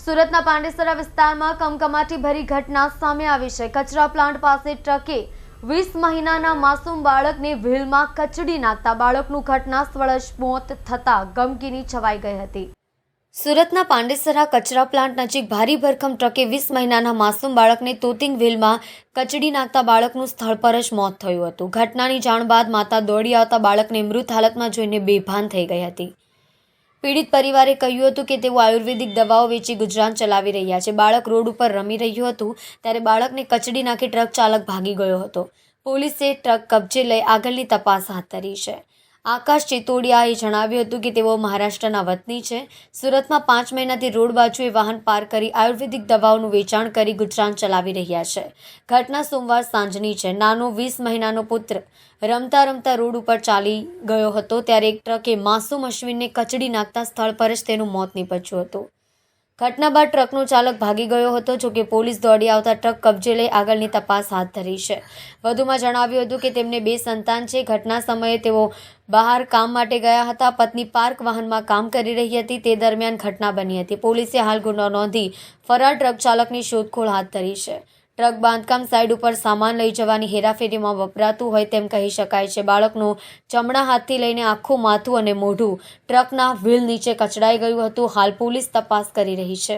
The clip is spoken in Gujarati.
સુરતના પાંડેસરા વિસ્તારમાં કમકમાટી ભરી ઘટના સામે આવી છે. કચરા પ્લાન્ટ પાસે ટ્રકે વીસ મહિનાના માસૂમ બાળકને વ્હીલમાં કચડી નાખતા બાળકનું ઘટના સ્થળ જ મોત થતાં ગમગીની છવાઈ ગઈ હતી. સુરતના પાંડેસરા કચરા પ્લાન્ટ નજીક ભારી ભરખમ ટ્રકે વીસ મહિનાના માસૂમ બાળકને તોતિંગ વ્હીલમાં કચડી નાખતા બાળકનું સ્થળ પર જ મોત થયું હતું. ઘટનાની જાણ બાદ માતા દોડી આવતા બાળકને મૃત હાલતમાં જોઈને બેભાન થઈ ગઈ હતી. પીડિત પરિવારે કહ્યું હતું કે તેઓ આયુર્વેદિક દવાઓ વેચી ગુજરાન ચલાવી રહ્યા છે. બાળક રોડ ઉપર રમી રહ્યું હતું ત્યારે બાળકને કચડી નાખી ટ્રક ચાલક ભાગી ગયો હતો. પોલીસે ટ્રક કબજે લઈ આગળની તપાસ હાથ ધરી છે. આકાશ ચિતોડિયાએ જણાવ્યું હતું કે તેઓ મહારાષ્ટ્રના વતની છે. સુરતમાં પાંચ મહિનાથી રોડ બાજુએ વાહન પાર્ક કરી આયુર્વેદિક દવાઓનું વેચાણ કરી ગુજરાન ચલાવી રહ્યા છે. ઘટના સોમવાર સાંજની છે. નાનો વીસ મહિનાનો પુત્ર રમતા રમતા રોડ ઉપર ચાલી ગયો હતો, ત્યારે એક ટ્રકે માસૂમ અશ્વિનને કચડી નાખતા સ્થળ પર જ તેનું મોત નીપજ્યું હતું. ઘટના બાદ ટ્રકનો ચાલક ભાગી ગયો હતો જોકે પોલીસ દોડી આવતા ટ્રક કબજે લઈ આગળની તપાસ હાથ ધરી છે. વધુમાં જણાવ્યું હતું કે તેમને બે સંતાન છે. ઘટના સમયે તેઓ બહાર કામ માટે ગયા હતા. પત્ની પાર્ક વાહનમાં કામ કરી રહી હતી. તે દરમિયાન ઘટના બની હતી. પોલીસે હાલ ગુનો નોંધી ફરાર ટ્રક ચાલકની શોધખોળ હાથ ધરી છે. ટ્રક બાંધકામ સાઇડ ઉપર સામાન લઈ જવાની હેરાફેરીમાં વપરાતું હોય તેમ કહી શકાય છે. બાળકનું ચમડા હાથથી લઈને આખું માથું અને મોઢું ટ્રકના વ્હીલ નીચે કચડાઈ ગયું હતું. હાલ પોલીસ તપાસ કરી રહી છે.